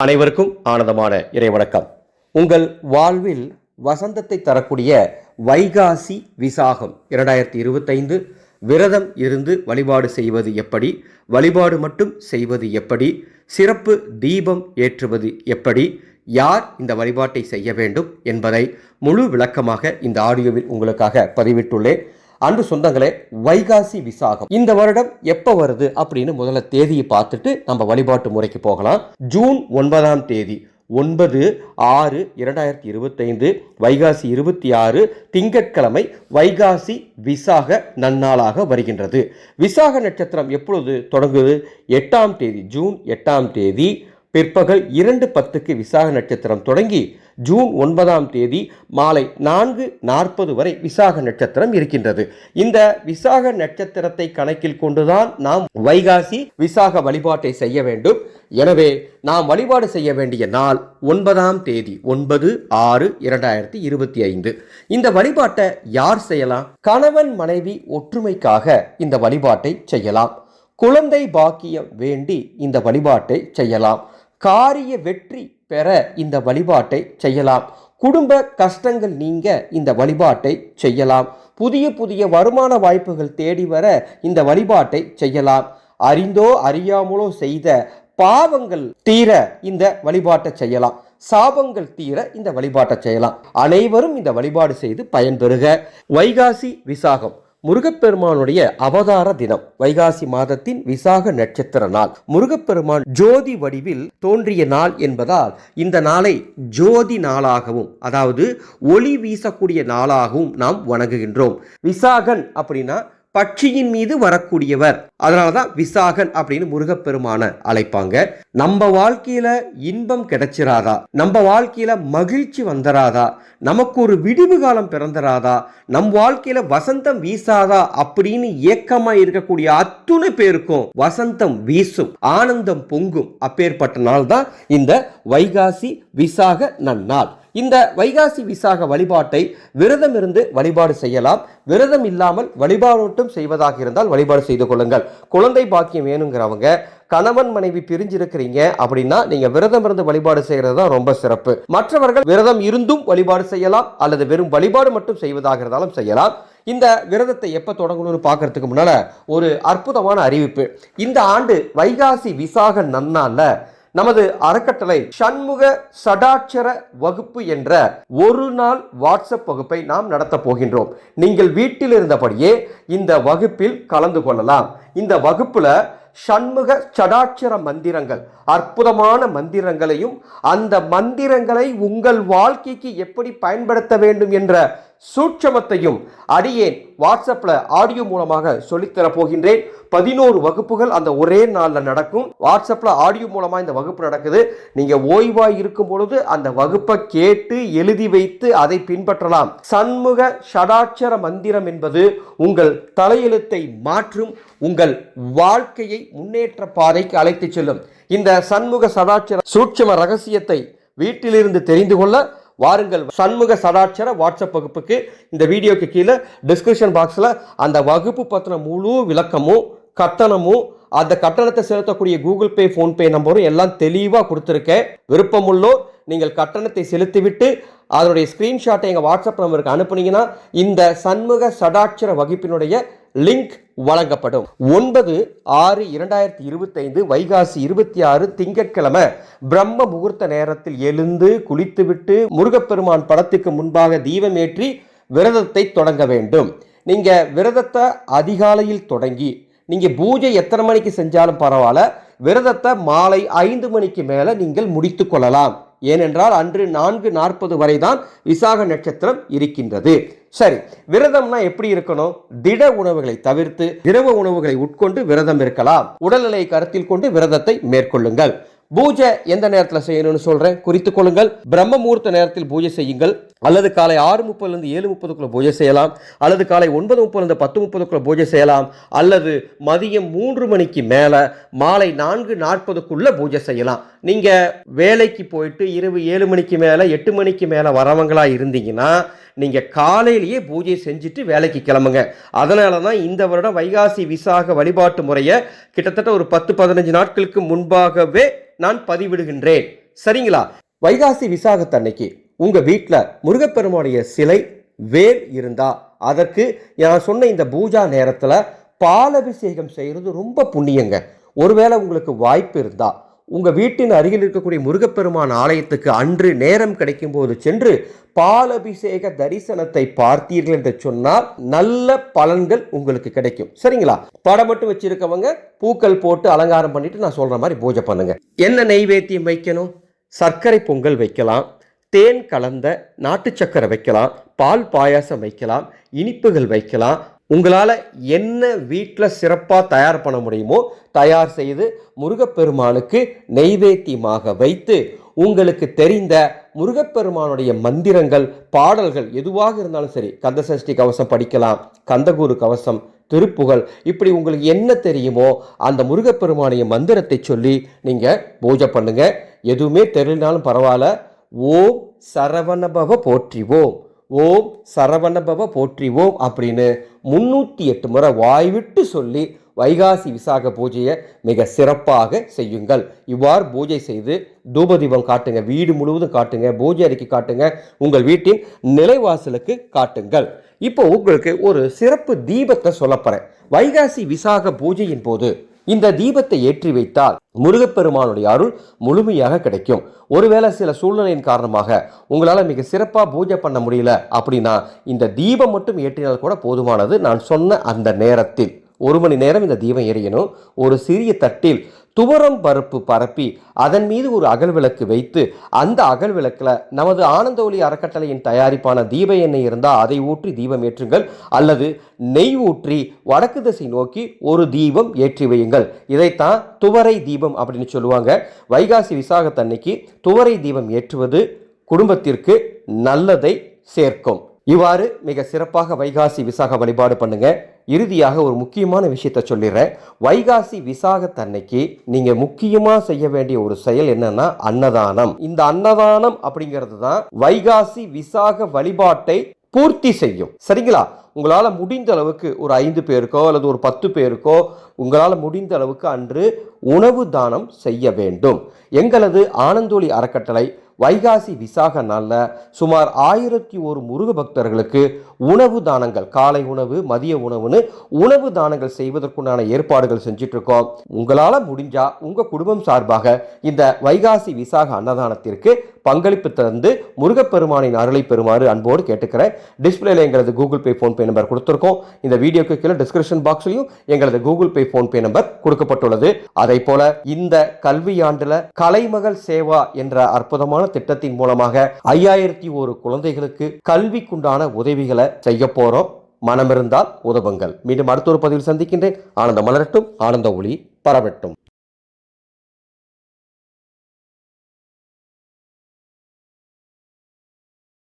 அனைவருக்கும் ஆனந்தமான இறைவணக்கம். உங்கள் வாழ்வில் வசந்தத்தை தரக்கூடிய வைகாசி விசாகம் இரண்டாயிரத்தி இருபத்தைந்து விரதம் இருந்து வழிபாடு செய்வது எப்படி வழிபாடு மட்டும் செய்வது எப்படி சிறப்பு தீபம் ஏற்றுவது எப்படி யார் இந்த வழிபாட்டை செய்ய வேண்டும் என்பதை முழு விளக்கமாக இந்த ஆடியோவில் உங்களுக்காக பதிவிட்டுள்ளேன். அன்பு சொந்தங்களே வைகாசி விசாகம். இந்த வருடம் எப்போ வருது அப்படின்னு முதல்ல தேதியை பார்த்துட்டு நம்ம வழிபாட்டு முறைக்கு போகலாம். ஜூன் ஒன்பதாம் தேதி ஒன்பது ஆறு இரண்டாயிரத்தி இருபத்தைந்து வைகாசி இருபத்தி ஆறு திங்கட்கிழமை வைகாசி விசாக நன்னாளாக வருகின்றது. விசாக நட்சத்திரம் எப்பொழுது தொடங்குது? எட்டாம் தேதி ஜூன் எட்டாம் தேதி பிற்பகல் இரண்டு பத்துக்கு விசாக நட்சத்திரம் தொடங்கி ஜூன் ஒன்பதாம் தேதி மாலை நான்கு நாற்பது வரை விசாக நட்சத்திரம் இருக்கின்றது. இந்த விசாக நட்சத்திரத்தை கணக்கில் கொண்டுதான் நாம் வைகாசி விசாக வழிபாட்டை செய்ய வேண்டும். எனவே நாம் வழிபாடு செய்ய வேண்டிய நாள் ஒன்பதாம் தேதி ஒன்பது ஆறு இரண்டாயிரத்தி இருபத்தி ஐந்து. இந்த வழிபாட்டை யார் செய்யலாம்? கணவன் மனைவி ஒற்றுமைக்காக இந்த வழிபாட்டை செய்யலாம். குழந்தை பாக்கியம் வேண்டி இந்த வழிபாட்டை செய்யலாம். காரிய வெற்றி பெற இந்த வழிபாட்டை செய்யலாம். குடும்ப கஷ்டங்கள் நீங்க இந்த வழிபாட்டை செய்யலாம். புதிய புதிய வருமான வாய்ப்புகள் தேடி வர இந்த வழிபாட்டை செய்யலாம். அறிந்தோ அறியாமலோ செய்த பாவங்கள் தீர இந்த வழிபாட்டை செய்யலாம். சாபங்கள் தீர இந்த வழிபாட்டை செய்யலாம். அனைவரும் இந்த வழிபாடு செய்து பயன்பெறுக வைகாசி விசாகம். முருகப்பெருமானுடைய அவதார தினம் வைகாசி மாதத்தின் விசாக நட்சத்திர நாள். முருகப்பெருமான் ஜோதி வடிவில் தோன்றிய நாள் என்பதால் இந்த நாளை ஜோதி நாளாகவும் அதாவது ஒளி வீசக்கூடிய நாளாகவும் நாம் வணங்குகின்றோம். விசாகன் அப்படின்னா பட்சியின் மீது வரக்கூடியவர். அதனால தான் விசாகன் அப்படின்னு முருகப்பெருமான அழைப்பாங்க. நம்ம வாழ்க்கையில இன்பம் கிடைச்சிராதா? நம்ம வாழ்க்கையில மகிழ்ச்சி வந்துராதா? நமக்கு ஒரு விடிவு காலம் பிறந்தராதா? நம் வாழ்க்கையில வசந்தம் வீசாதா? அப்படின்னு ஏக்கமா இருக்கக்கூடிய அத்துணை பேருக்கும் வசந்தம் வீசும் ஆனந்தம் பொங்கும் அப்பேற்பட்ட நாள் தான் இந்த வைகாசி விசாக நன்னாள். இந்த வைகாசி விசாக வழிபாட்டை விரதம் இருந்து வழிபாடு செய்யலாம். விரதம் இல்லாமல் வழிபாடோட்டும் செய்வதாக இருந்தால் வழிபாடு செய்து கொள்ளுங்கள். குழந்தை பாக்கியம் வேணுங்கிறவங்க கணவன் மனைவி பிரிஞ்சிருக்கிறீங்க அப்படின்னா நீங்க விரதம் இருந்து வழிபாடு செய்யறது தான் ரொம்ப சிறப்பு. மற்றவர்கள் விரதம் இருந்தும் வழிபாடு செய்யலாம் அல்லது வெறும் வழிபாடு மட்டும் செய்வதாக இருந்தாலும் செய்யலாம். இந்த விரதத்தை எப்ப தொடங்கணும்னு பார்க்கறதுக்கு முன்னால ஒரு அற்புதமான அறிவிப்பு. இந்த ஆண்டு வைகாசி விசாக நன்னால நமது அறக்கட்டளை சண்முக சடாட்சர வகுப்பு என்ற ஒரு நாள் வாட்ஸ்அப் வகுப்பை நாம் நடத்த போகின்றோம். நீங்கள் வீட்டில் இருந்தபடியே இந்த வகுப்பில் கலந்து கொள்ளலாம். இந்த வகுப்புல சண்முக சடாட்சர மந்திரங்கள் அற்புதமான மந்திரங்களையும் அந்த மந்திரங்களை உங்கள் வாழ்க்கைக்கு எப்படி பயன்படுத்த வேண்டும் என்ற சூட்சமத்தையும் அடியேன் வாட்ஸ்அப்பில் ஆடியோ மூலமாக சொல்லித்தரப் போகின்றேன். பதினோரு வகுப்புகள் அந்த ஒரே நாளில் நடக்கும். வாட்ஸ்அப்பில் ஆடியோ மூலமாக இந்த வகுப்பு நடக்குது. நீங்கள் ஓய்வாக இருக்கும் பொழுது அந்த வகுப்பை கேட்டு எழுதி வைத்து அதை பின்பற்றலாம். சண்முக ஷடாட்சர மந்திரம் என்பது உங்கள் தலையெழுத்தை மாற்றும் உங்கள் வாழ்க்கையை முன்னேற்ற பாதைக்கு அழைத்துச் செல்லும். இந்த சண்முக சடாட்சர சூட்சம ரகசியத்தை வீட்டிலிருந்து தெரிந்து கொள்ள வாருங்கள். சண்முக சடாட்சர வாட்ஸ்அப் வகுப்புக்கு இந்த வீடியோக்கு கீழே டிஸ்கிரிப்ஷன் பாக்ஸில் அந்த வகுப்பு பற்றின முழு விளக்கமும் கட்டணமும் அந்த கட்டணத்தை செலுத்தக்கூடிய கூகுள் பே ஃபோன்பே நம்பரும் எல்லாம் தெளிவாக கொடுத்துருக்கேன். விருப்பமுள்ளோர் நீங்கள் கட்டணத்தை செலுத்திவிட்டு அதனுடைய ஸ்க்ரீன்ஷாட்டை எங்கள் வாட்ஸ்அப் நம்பருக்கு அனுப்புனீங்கன்னா இந்த சண்முக சடாட்சர வகுப்பினுடைய லிங்க் வழங்கப்படும். ஒன்பது ஆறு இரண்டாயிரத்தி இருபத்தைந்து வைகாசி இருபத்தி ஆறு திங்கட்கிழமை பிரம்ம முகூர்த்த நேரத்தில் எழுந்து குளித்துவிட்டு முருகப்பெருமான் படத்துக்கு முன்பாக தீபமேற்றி விரதத்தை தொடங்க வேண்டும். நீங்க விரதத்தை அதிகாலையில் தொடங்கி நீங்க பூஜை எத்தனை மணிக்கு செஞ்சாலும் பரவாயில்ல விரதத்தை மாலை ஐந்து மணிக்கு மேல நீங்கள் முடித்து கொள்ளலாம். ஏனென்றால் அன்று நான்கு நாற்பது வரை தான் விசாக நட்சத்திரம் இருக்கின்றது. சரி விரதம்னா எப்படி இருக்கணும்? திட உணவுகளை தவிர்த்து திரவ உணவுகளை உட்கொண்டு விரதம் இருக்கலாம். உடல்நிலையை கருத்தில் கொண்டு விரதத்தை மேற்கொள்ளுங்கள். பூஜை எந்த நேரத்தில் செய்யணும்னு சொல்கிறேன் குறித்து கொள்ளுங்கள். பிரம்ம முகூர்த்த நேரத்தில் பூஜை செய்யுங்கள். அல்லது காலை ஆறு முப்பதுலேருந்து ஏழு முப்பதுக்குள்ளே பூஜை செய்யலாம். அல்லது காலை ஒன்பது முப்பதுலேருந்து பத்து முப்பதுக்குள்ளே பூஜை செய்யலாம். அல்லது மதியம் மூன்று மணிக்கு மேலே மாலை நான்கு நாற்பதுக்குள்ளே பூஜை செய்யலாம். நீங்கள் வேலைக்கு போயிட்டு இரவு ஏழு மணிக்கு மேலே எட்டு மணிக்கு மேலே வரவங்களாக இருந்தீங்கன்னா நீங்கள் காலையிலேயே பூஜை செஞ்சுட்டு வேலைக்கு கிளம்புங்க. அதனால தான் இந்த வருடம் வைகாசி விசாக வழிபாட்டு முறையை கிட்டத்தட்ட ஒரு பத்து பதினஞ்சு நாட்களுக்கு முன்பாகவே நான் பதிவிடுகின்றேன். சரிங்களா? வைகாசி விசாகத்தன்னைக்கு உங்க வீட்டில் முருகப்பெருமானுடைய சிலை வேல் இருந்தா அதற்கு நான் சொன்ன இந்த பூஜா நேரத்தில் பாலபிஷேகம் செய்கிறது ரொம்ப புண்ணியங்க. ஒருவேளை உங்களுக்கு வாய்ப்பு இருந்தால் உங்கள் வீட்டின் அருகில் இருக்கக்கூடிய முருகப்பெருமான் ஆலயத்துக்கு அன்று நேரம் கிடைக்கும் போது சென்று பாலபிஷேக தரிசனத்தை பார்த்தீர்கள் என்று சொன்னால் நல்ல பலன்கள் உங்களுக்கு கிடைக்கும். சரிங்களா? படம் மட்டும் வச்சிருக்கவங்க பூக்கள் போட்டு அலங்காரம் பண்ணிட்டு நான் சொல்ற மாதிரி பூஜை பண்ணுங்க. என்ன நெய்வேத்தியம் வைக்கணும்? சர்க்கரை பொங்கல் வைக்கலாம் தேன் கலந்த நாட்டு சக்கரை வைக்கலாம் பால் பாயாசம் வைக்கலாம் இனிப்புகள் வைக்கலாம் உங்களால் என்ன வீட்டில் சிறப்பாக தயார் பண்ண முடியுமோ தயார் செய்து முருகப்பெருமானுக்கு நெய்வேத்தியமாக வைத்து உங்களுக்கு தெரிந்த முருகப்பெருமானுடைய மந்திரங்கள் பாடல்கள் எதுவாக இருந்தாலும் சரி கந்தசஷ்டி கவசம் படிக்கலாம் கந்தகுரு கவசம் திருப்புகழ் இப்படி உங்களுக்கு என்ன தெரியுமோ அந்த முருகப்பெருமானுடைய மந்திரத்தை சொல்லி நீங்கள் பூஜை பண்ணுங்கள் எதுவுமே தெரியலனாலும் பரவாயில்ல. ஓம் சரவணபவ போற்றிவோம் ஓம் சரவணபவ போற்றிவோம் அப்படின்னு முன்னூற்றி எட்டு முறை வாய்விட்டு சொல்லி வைகாசி விசாக பூஜையை மிக சிறப்பாக செய்யுங்கள். இவ்வாறு பூஜை செய்து தூபதீபம் காட்டுங்க வீடு முழுவதும் காட்டுங்க பூஜை அறிக்கை காட்டுங்க உங்கள் வீட்டின் நிலைவாசலுக்கு காட்டுங்கள். இப்போ உங்களுக்கு ஒரு சிறப்பு தீபத்தை சொல்லப்போகிறேன் வைகாசி விசாக பூஜையின் போது இந்த தீபத்தை ஏற்றி வைத்தால் முருகப்பெருமானுடைய அருள் முழுமையாக கிடைக்கும். ஒருவேளை சில சூழ்நிலையின் காரணமாக உங்களால் மிக சிறப்பாக பூஜை பண்ண முடியல அப்படின்னா இந்த தீபம் மட்டும் ஏற்றினால் கூட போதுமானது நான் சொன்ன அந்த நேரத்தில். ஒரு மணி நேரம் இந்த தீபம் எரியணும். ஒரு சிறிய தட்டில் துவரம் பருப்பு பரப்பி அதன் மீது ஒரு அகல் விளக்கு வைத்து அந்த அகல் விளக்கில் நமது ஆனந்த ஒளி அறக்கட்டளையின் தயாரிப்பான தீப எண்ணெய் இருந்தால் அதை ஊற்றி தீபம் ஏற்றுங்கள். அல்லது நெய் ஊற்றி வடக்கு திசை நோக்கி ஒரு தீபம் ஏற்றி வையுங்கள். இதைத்தான் துவரை தீபம் அப்படின்னு சொல்லுவாங்க. வைகாசி விசாகத்தன்னைக்கு துவரை தீபம் ஏற்றுவது குடும்பத்திற்கு நல்லதை சேர்க்கும். இவ்வாறு மிக சிறப்பாக வைகாசி விசாக வழிபாடு பண்ணுங்கள் இறுதியாக ஒரு முக்கியமான விஷயத்த சொல்லிடுறேன். வைகாசி விசாகத்தன்னைக்கு நீங்க முக்கியமா செய்ய வேண்டிய ஒரு செயல் என்னன்னா அன்னதானம். இந்த அன்னதானம் அப்படிங்கிறது தான் வைகாசி விசாக வழிபாட்டை பூர்த்தி செய்யும். சரிங்களா? உங்களால் முடிந்த அளவுக்கு ஒரு ஐந்து பேருக்கோ அல்லது ஒரு பத்து பேருக்கோ உங்களால் முடிந்த அளவுக்கு அன்று உணவு தானம் செய்ய வேண்டும். எங்களது ஆனந்தோழி அறக்கட்டளை வைகாசி விசாக நாளில் சுமார் ஆயிரத்தி ஒரு முருக பக்தர்களுக்கு உணவு தானங்கள் காலை உணவு மதிய உணவுன்னு உணவு தானங்கள் செய்வதற்குண்டான ஏற்பாடுகள் செஞ்சுட்டு இருக்கோம் உங்களால் முடிஞ்சா உங்கள் குடும்பம் சார்பாக இந்த வைகாசி விசாக அன்னதானத்திற்கு பங்களிப்பு தந்து முருகப்பெருமானின் அருளை பெறுமாறு அன்போடு கேட்டுக்கிறேன் டிஸ்பிளேல எங்களது கூகுள் பே ஃபோன்பே நம்பர் கொடுத்துருக்கோம். இந்த வீடியோக்கு கீழே டிஸ்கிரிப்ஷன் பாக்ஸ்லையும் எங்களது கூகுள் பே ஃபோன்பே நம்பர் கொடுக்கப்பட்டுள்ளது. அதே போல இந்த கல்வியாண்டுல கலைமகள் சேவா என்ற அற்புதமான திட்டத்தின் மூலமாக ஐயாயிரத்தி ஒரு குழந்தைகளுக்கு கல்விக்குண்டான உதவிகளை செய்ய போறோம். மனமிருந்தால் உதவுங்கள். மீண்டும் அடுத்த ஒரு பதிவில் சந்திக்கின்றேன். ஆனந்த மலரட்டும். ஆனந்த ஒளி பரவட்டும்.